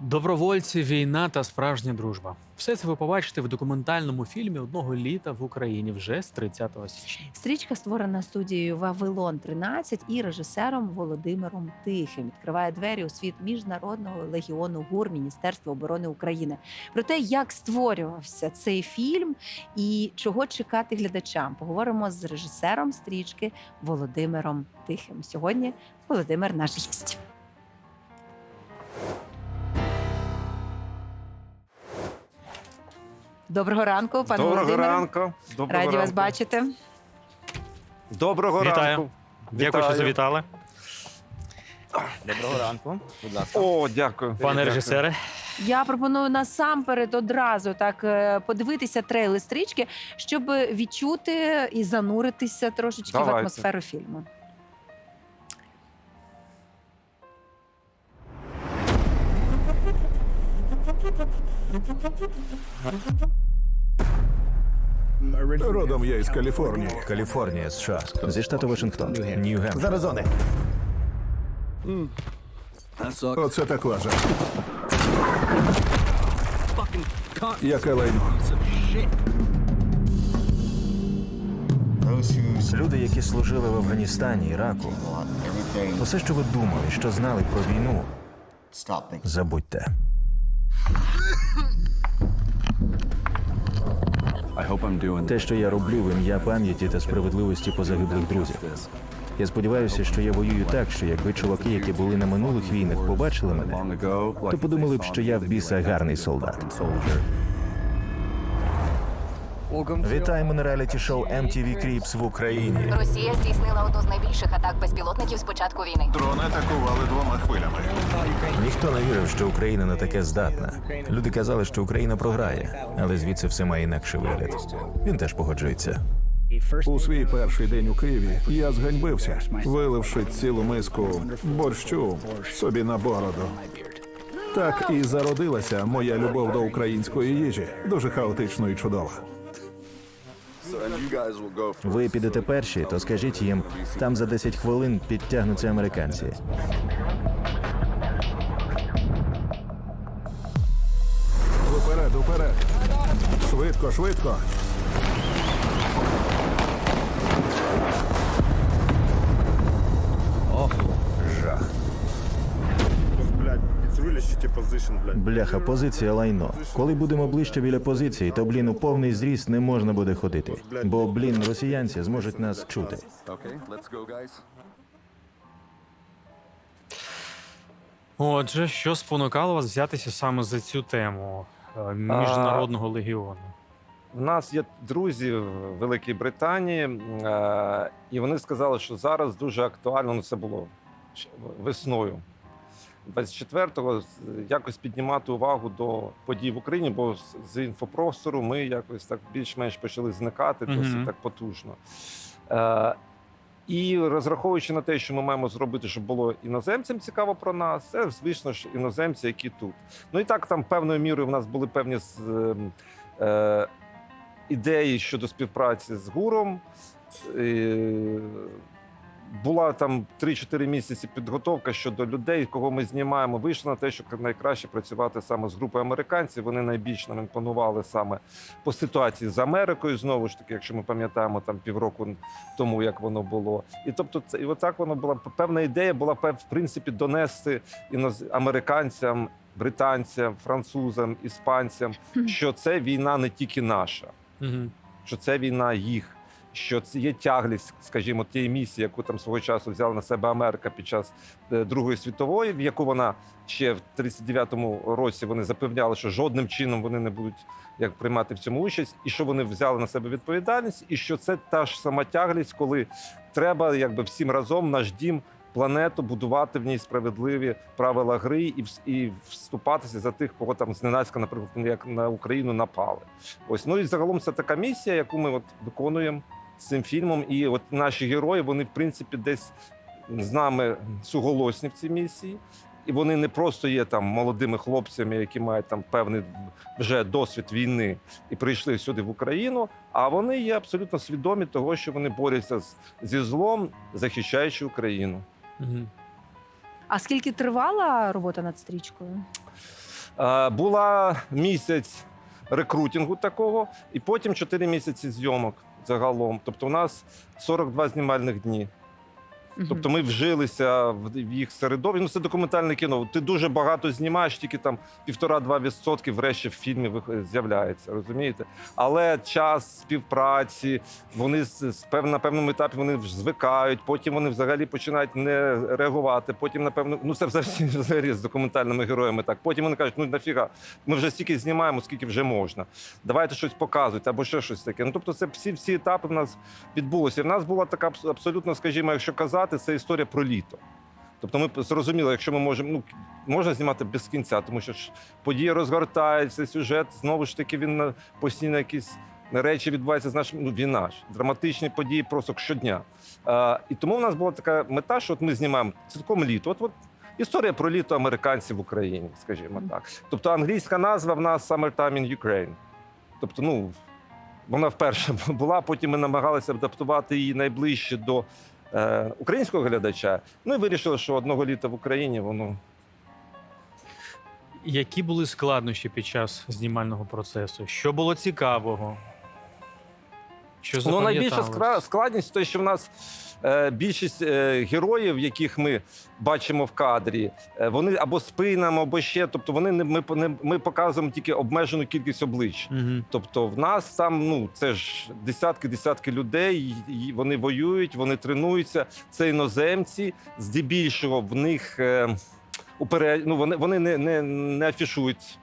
Добровольці, війна та справжня дружба. Все це ви побачите в документальному фільмі одного літа в Україні вже з 30 січня. Стрічка створена студією Вавилон 13 і режисером Володимиром Тихим. Відкриває двері у світ міжнародного легіону ГУР Міністерства оборони України. Про те, як створювався цей фільм і чого чекати глядачам, поговоримо з режисером стрічки Володимиром Тихим. Сьогодні Володимир наш гість. Доброго ранку, пане Доброго Володимире. ранку. Доброго Раді вас ранку. бачити. Доброго Вітаю. ранку. Дякую, що Вітаю. завітали. Доброго ранку, будь ласка. О, дякую. Пане Дякую. режисере, Я пропоную насамперед одразу так е, подивитися трейли стрічки, щоб відчути і зануритися трошечки в Давайте. атмосферу фільму. Родом я із Каліфорнії. Каліфорнія, США. Зі штату Вашингтон. Нью-Гемп. З Аризони. Оце так лажа. Яке лайно. Люди, які служили в Афганістані, Іраку, усе, що ви думали, що знали про війну, забудьте. Те, що я роблю в ім'я пам'яті та справедливості позагиблих друзів. Я сподіваюся, що я воюю так, що якби чуваки, які були на минулих війнах, побачили мене, то подумали б, що я в біса гарний солдат. Вітаємо на реаліті шоу MTV Cribs в Україні. Росія здійснила одну з найбільших атак безпілотників з початку війни. Дрони атакували двома хвилями. Ніхто не вірив, що Україна на таке здатна. Люди казали, що Україна програє, але звідси все має інакший вигляд. Він теж погоджується. У свій перший день у Києві я зганьбився, виливши цілу миску борщу собі на бороду. Так і зародилася моя любов до української їжі, дуже хаотично і чудова. Ви підете перші, то скажіть їм, там за 10 хвилин підтягнуться американці. Уперед, уперед. Швидко, швидко. Бляха, позиція лайно. Коли будемо ближче біля позиції, то блін у повний зріст не можна буде ходити. Бо блін, росіянці зможуть нас чути. отже, що спонукало вас взятися саме за цю тему е, міжнародного легіону? У нас є друзі в Великій Британії, е, і вони сказали, що зараз дуже актуально, ну це було ще весною 24-го, якось піднімати увагу до подій в Україні, бо з- інфопростору ми якось так більш-менш почали зникати досить так потужно. Е, І розраховуючи на те, що ми маємо зробити, щоб було іноземцям цікаво про нас, це звісно ж іноземці, які тут. Ну і так там певною мірою в нас були певні з- ем, е, ідеї щодо співпраці з гуром. Е, була там 3-4 місяці підготовка щодо людей, кого ми знімаємо. Вийшло на те, що найкраще працювати саме з групою американців. Вони найбільш нам імпонували саме по ситуації з Америкою. Знову ж таки, якщо ми пам'ятаємо там півроку тому, як воно було. І тобто, це і отак воно була певна ідея, була в принципі донести іноз... американцям, британцям, французам, іспанцям, що це війна не тільки наша що це війна їх, що це є тяглість, скажімо, тієї місії, яку там свого часу взяла на себе Америка під час е, Другої світової, в яку вона ще в 39-му році вони запевняли, що жодним чином вони не будуть як приймати в цьому участь, і що вони взяли на себе відповідальність, і що це та ж сама тяглість, коли треба якби всім разом наш дім. Планету будувати в ній справедливі правила гри і і вступатися за тих, кого там зненацька, наприклад, як на Україну напали. Ось ну і загалом це така місія, яку ми от виконуємо з цим фільмом. І от наші герої, вони в принципі десь з нами суголосні в цій місії. І вони не просто є там молодими хлопцями, які мають там певний вже досвід війни і прийшли сюди в Україну. А вони є абсолютно свідомі того, що вони борються з, зі злом, захищаючи Україну. Угу. А скільки тривала робота над стрічкою? Е, була місяць рекрутингу такого, і потім 4 місяці зйомок загалом. Тобто, у нас 42 знімальних дні. Тобто ми вжилися в їх середові. Ну, це документальне кіно. Ти дуже багато знімаєш, тільки там півтора-два відсотки врешті в фільмі з'являється, розумієте? Але час співпраці, вони з, на певному етапі вони вже звикають, потім вони взагалі починають не реагувати. Потім, напевно, ну це взагалі, з документальними героями так. Потім вони кажуть, ну нафіга, ми вже стільки знімаємо, скільки вже можна. Давайте щось показуйте або ще щось таке. Ну тобто, це всі всі етапи в нас відбулося. В нас була така абсолютно, скажімо, якщо казати, це історія про літо. Тобто ми зрозуміли, якщо ми можемо, ну можна знімати без кінця, тому що ж події розгортаються, сюжет знову ж таки він постійно якісь речі відбуваються з нашим ну, війна ж, драматичні події просто щодня. Е, і тому в нас була така мета, що от ми знімаємо цілком літо. От, от історія про літо американців в Україні, скажімо так. Тобто англійська назва в нас Summertime in Ukraine. Тобто, ну вона вперше була, потім ми намагалися адаптувати її найближче до е, українського глядача. Ну і вирішили, що одного літа в Україні воно Які були складнощі під час знімального процесу? Що було цікавого? Що Ну, найбільша складність те, що в нас е, більшість е, героїв, яких ми бачимо в кадрі, е, вони або спинами, або ще. Тобто, вони не ми, не, ми показуємо тільки обмежену кількість облич. Мгм. Тобто, в нас там ну це ж десятки десятки людей. і Вони воюють, вони тренуються. Це іноземці. Здебільшого в них е, уперед, ну, вони, вони не, не, не афішують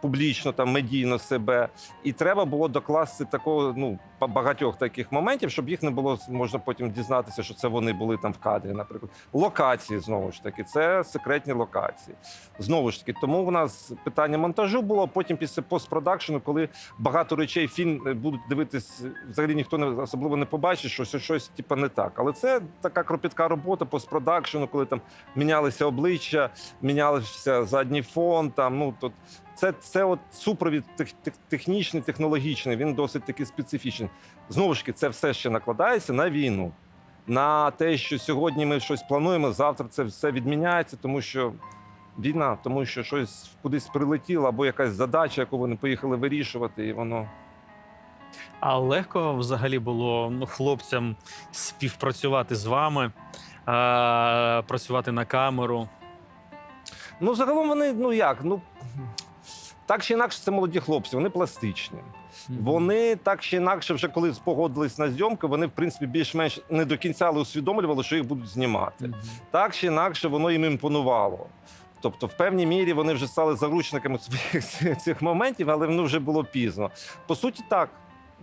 публічно там медійно себе. І треба було докласти такого ну багатьох таких моментів, щоб їх не було можна потім дізнатися, що це вони були там в кадрі. Наприклад, локації знову ж таки, це секретні локації. Знову ж таки, тому в нас питання монтажу було. Потім після постпродакшену, коли багато речей фільм е, будуть дивитись, взагалі ніхто не особливо не побачить, що щось, щось типу, не так. Але це така кропітка робота постпродакшену, коли там мінялися обличчя, мінявся задній фон. Там ну тут це, це от супровід тех, тех, технічний, технологічний. Він досить таки специфічний. Знову ж таки, це все ще накладається на війну, на те, що сьогодні ми щось плануємо, завтра це все відміняється, тому що війна, тому що щось кудись прилетіло, або якась задача, яку вони поїхали вирішувати, і воно. А легко взагалі було ну, хлопцям співпрацювати з вами, а, працювати на камеру. Ну, загалом вони, ну як, ну. Так чи інакше, це молоді хлопці, вони пластичні. Вони так чи інакше, вже коли погодились на зйомки, вони в принципі більш-менш не до кінця але усвідомлювали, що їх будуть знімати. Так чи інакше, воно їм імпонувало. Тобто, в певній мірі вони вже стали заручниками своїх цих- цих моментів, але воно вже було пізно. По суті, так.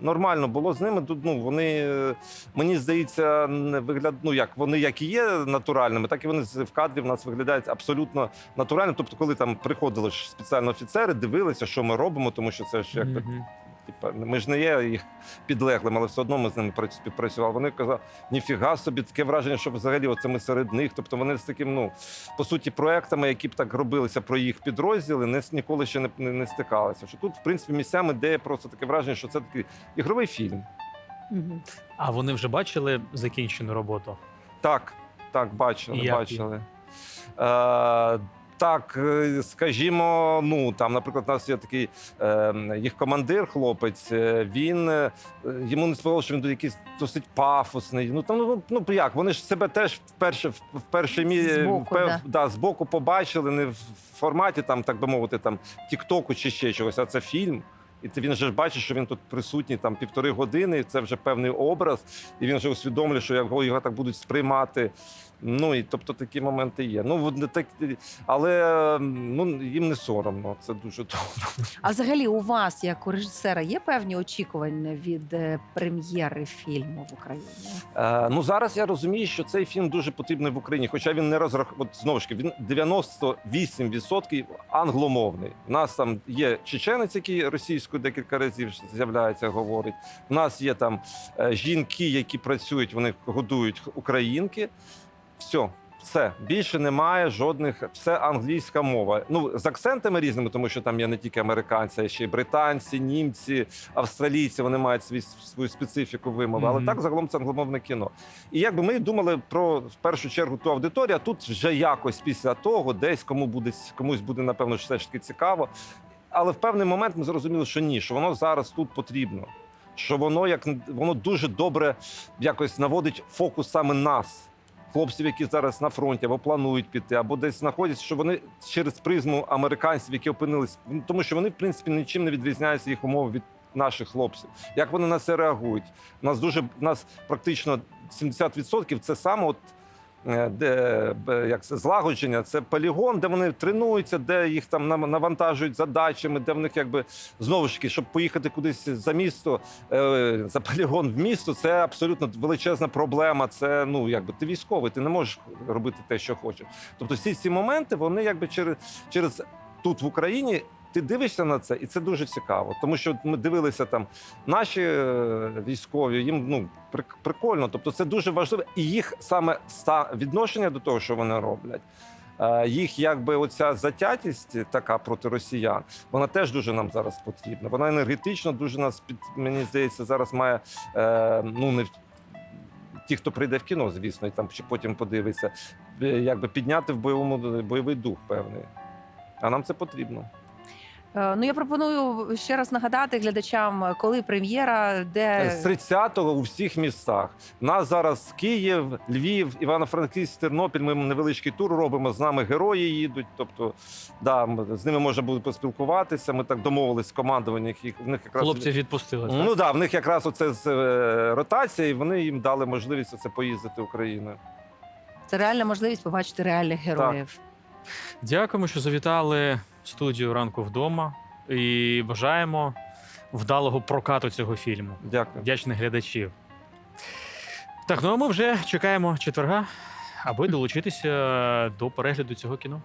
Нормально було з ними. Тут, Ну вони е, мені здається, не вигляд... ну, як вони як і є натуральними, так і вони в кадрі в нас виглядають абсолютно натурально. Тобто, коли там приходили ж спеціально офіцери, дивилися, що ми робимо, тому що це ж якби Мгм. Типа, ми ж не є їх підлеглими, але все одно ми з ними працю- співпрацювали. Вони казали, ніфіга собі, таке враження, що взагалі оце ми серед них. Тобто вони з таким, ну по суті, проектами, які б так робилися про їх підрозділи, не ніколи ще не, не, не стикалися. Що тут, в принципі, місцями де просто таке враження, що це такий ігровий фільм. А вони вже бачили закінчену роботу? Так, так, бачили, Як бачили. Е, так, е, скажімо, ну там, наприклад, у нас є такий е, їх командир, хлопець. е, Він е, йому не сподобалося, що він якийсь досить пафосний. Ну там ну, ну як, вони ж себе теж вперше в в першій мірі Збоку, впев- да. да, збоку побачили, не в форматі там, так би мовити, там Тіктоку чи ще чогось, а це фільм. І ти він же ж бачить, що він тут присутній там півтори години, це вже певний образ, і він вже усвідомлює, що його, його так будуть сприймати. Ну і тобто такі моменти є. Ну не так, але ну їм не соромно. Це дуже добре. А взагалі у вас, як у режисера, є певні очікування від е, прем'єри фільму в Україні? Е, ну зараз я розумію, що цей фільм дуже потрібний в Україні. Хоча він не от знову ж таки, він 98% англомовний. У нас там є чеченець, який російською декілька разів з'являється, говорить. У нас є там е, жінки, які працюють, вони годують українки. Все. Все більше немає жодних. Все англійська мова. Ну з акцентами різними, тому що там є не тільки американці, а ще й британці, німці, австралійці. Вони мають свій свою специфіку вимови. Але так загалом це англомовне кіно. І якби ми думали про в першу чергу ту аудиторію, а тут вже якось після того, десь кому буде комусь буде напевно все ж таки цікаво. Але в певний момент ми зрозуміли, що ні, що воно зараз тут потрібно. Що воно як воно дуже добре якось наводить фокус саме нас, хлопців, які зараз на фронті або планують піти, або десь знаходяться, що вони через призму американців, які опинились, ну, тому що вони в принципі нічим не відрізняються їх умови від наших хлопців. Як вони на це реагують? У нас дуже у нас практично 70% це саме от. Е, Де як це злагодження, це полігон, де вони тренуються, де їх там навантажують задачами, де в них якби знову ж таки, щоб поїхати кудись за місто, е, за полігон в місто, це абсолютно величезна проблема. Це ну якби ти військовий, ти не можеш робити те, що хочеш. Тобто, всі ці моменти вони якби через через тут в Україні. Ти дивишся на це, і це дуже цікаво, тому що ми дивилися там наші е, військові. Їм ну прикольно. Тобто, це дуже важливо, і їх саме відношення до того, що вони роблять. е, Їх якби оця затятість така проти росіян, вона теж дуже нам зараз потрібна. Вона енергетично дуже нас під мені здається зараз має е, ну не ті, хто прийде в кіно, звісно, і там ще потім подивиться, якби підняти в бойовому бойовий дух певний. А нам це потрібно. Е, Ну я пропоную ще раз нагадати глядачам, коли прем'єра, де З 30-го у всіх містах. Нас зараз Київ, Львів, Івано-Франківськ, Тернопіль. Ми невеличкий тур робимо. З нами герої їдуть. Тобто, да, з ними можна буде поспілкуватися. Ми так домовились з командуванням. їх- В них якраз Хлопців відпустили. так? ну да, в них якраз оце з е, ротації. і Вони їм дали можливість це поїздити Україною. це реальна можливість побачити реальних героїв. Дякуємо, що завітали в студію ранку вдома і бажаємо вдалого прокату цього фільму. Дякую. Вдячних глядачів. Так, ну а ми вже чекаємо четверга, аби долучитися до перегляду цього кіно.